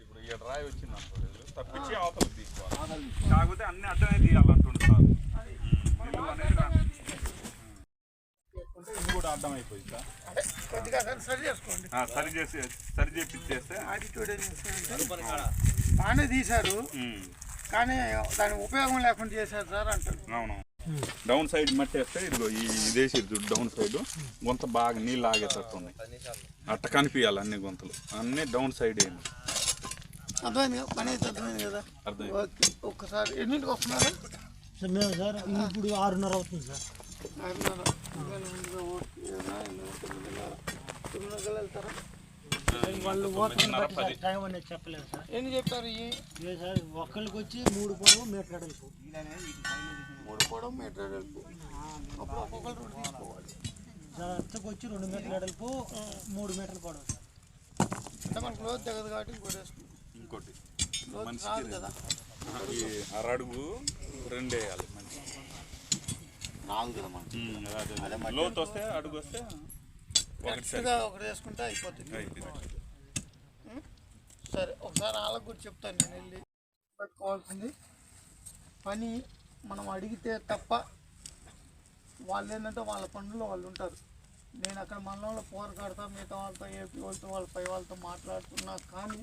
ఇప్పుడు ఈ రాయి వచ్చింది అనుకోలేదు తప్పించి అవతలకు తీసుకోవాలి. కాకపోతే అన్ని అడ్డమే తీయాలంటుండు సార్. నిలువ అనేది రా- ఇది కూడా అడ్డం అయిపోయింది సార్ కొద్దిగా దాన్ని సరి చేసుకోండి. ఆ, సరి చేసి సరి చేపిచ్చేస్తే తీశారు. కానీ దాని ఉపయోగం లేకుండా చేశారు సార్ అంటారు అవును. డౌన్ సైడ్ మట్టి వేస్తే ఇదిగో ఈ ఇదేసి డౌన్ సైడ్ గుంత బాగా నీళ్ళు ఆగేటట్టు ఉన్నాయి అట్ట కనిపించాలి అన్ని గుంతలు. అన్ని డౌన్ సైడ్ ఏంది అర్థమైంది కదా? పని అయితే అర్థమైంది కదా? అర్థమైంది. ఓకే ఒక్కసారి ఎన్నింటికి వస్తున్నారు? సార్ మేము సార్ ఇప్పుడు ఆరున్నర అవుతుంది సార్. ఆరున్నర. తొమ్మిదిన్నర. వెళ్తారా? వాళ్ళు టైం అనేది చెప్పలేదు సార్. ఎన్ని చెప్పారు ఏ సార్ ఒక్కళ్ళకి వచ్చి మూడు పొడవు మీటర్ అడలుపు మూడు పొడవు మీటర్ వెడల్పు అప్పుడు ఒక్కొక్కరు తీసుకోవాలి. వచ్చి రెండు మీటర్ల అడలుపు మూడు మీటర్ల పొడవు సార్. అంటే మనకు లోతు తెగదు కాబట్టి ఇంకోటి ఇంకోటి. మనిషికి కదా. ఈ అరడుగు రెండు వేయాలి మంచి. రాదు కదా మనకి. లోతు వస్తే అడుగు వస్తే కరెక్ట్గా ఒకటి వేసుకుంటే అయిపోతుంది? సరే ఒకసారి వాళ్ళకు కూడా చెప్తాను నేను వెళ్ళి. పెట్టుకోవాల్సింది. పని మనం అడిగితే తప్ప వాళ్ళు ఏంటంటే వాళ్ళ పనుల్లో వాళ్ళు ఉంటారు. నేను అక్కడ మనలో పోరకాడతా మిగతా వాళ్ళతో ఏపీ వాళ్ళతో వాళ్ళ పై వాళ్ళతో మాట్లాడుతున్నా కానీ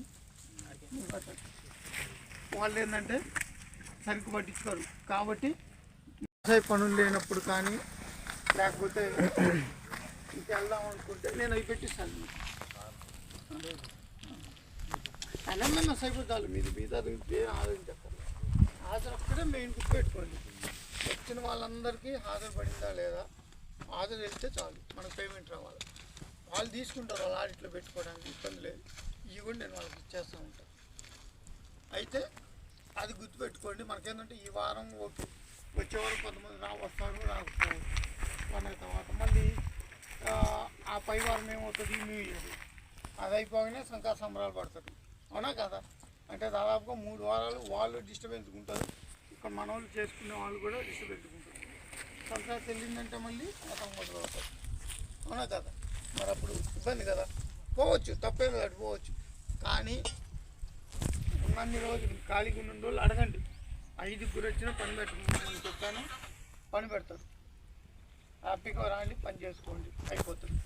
వాళ్ళు ఏంటంటే సరుకు పట్టించుకోరు. కాబట్టి వ్యవసాయ పనులు లేనప్పుడు కానీ లేకపోతే ఇంకా వెళ్దాం అనుకుంటే నేను అవి పెట్టిస్తాను మీకు. అన్నమైన సైపోతాలు మీది మీద ఏం ఆలోచించక్కర్లేదు హాజరు ఒక్కడే మెయిన్ గుర్తుపెట్టుకోండి వచ్చిన వాళ్ళందరికీ హాజరు పడిందా లేదా? హాజరు వెళ్తే చాలు మనకు పేమెంట్ రావాలి. వాళ్ళు తీసుకుంటారు వాళ్ళ ఆడిట్లో పెట్టుకోవడానికి ఇబ్బంది లేదు. ఇవి కూడా నేను వాళ్ళకి ఇచ్చేస్తూ ఉంటాను అయితే అది గుర్తుపెట్టుకోండి మనకేంటంటే ఈ వారం ఓకే. వచ్చేవారు కొంతమంది రా వస్తారు రాకపోవచ్చు పండుగ తర్వాత మళ్ళీ ఆ, పై వారం ఏమవుతుంది? న్యూ ఇయర్ అది అయిపోగానే శంకా సంబరాలు పడతారు. అవునా కదా? అంటే దాదాపుగా మూడు వారాలు వాళ్ళు డిస్టర్బెన్స్ ఉంటారు ఇక్కడ మన వాళ్ళు చేసుకునే వాళ్ళు కూడా డిస్టర్బెన్స్ ఉంటారు సంక్రాంతి వెళ్ళిందంటే మళ్ళీ మతం మొదలు అవుతారు అవునా కదా? మరి అప్పుడు ఇబ్బంది కదా? పోవచ్చు తప్పేం లేదు పోవచ్చు. కానీ ఉన్నన్ని రోజులు ఖాళీగా ఉన్న రోజులు అడగండి. ఐదుగురు వచ్చినా పని పెట్టుకుంటామని చెప్తాను. పని పెడతారు. హ్యాపీగా రాండి పని చేసుకోండి. అయిపోతుంది.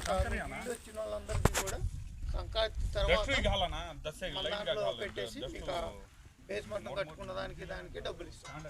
వచ్చిన వాళ్ళందరికీ కూడా సంక్రాంతి తర్వాత పెట్టేసి బేస్మెంట్ కట్టుకున్న దానికి దానికి డబ్బులు ఇస్తాం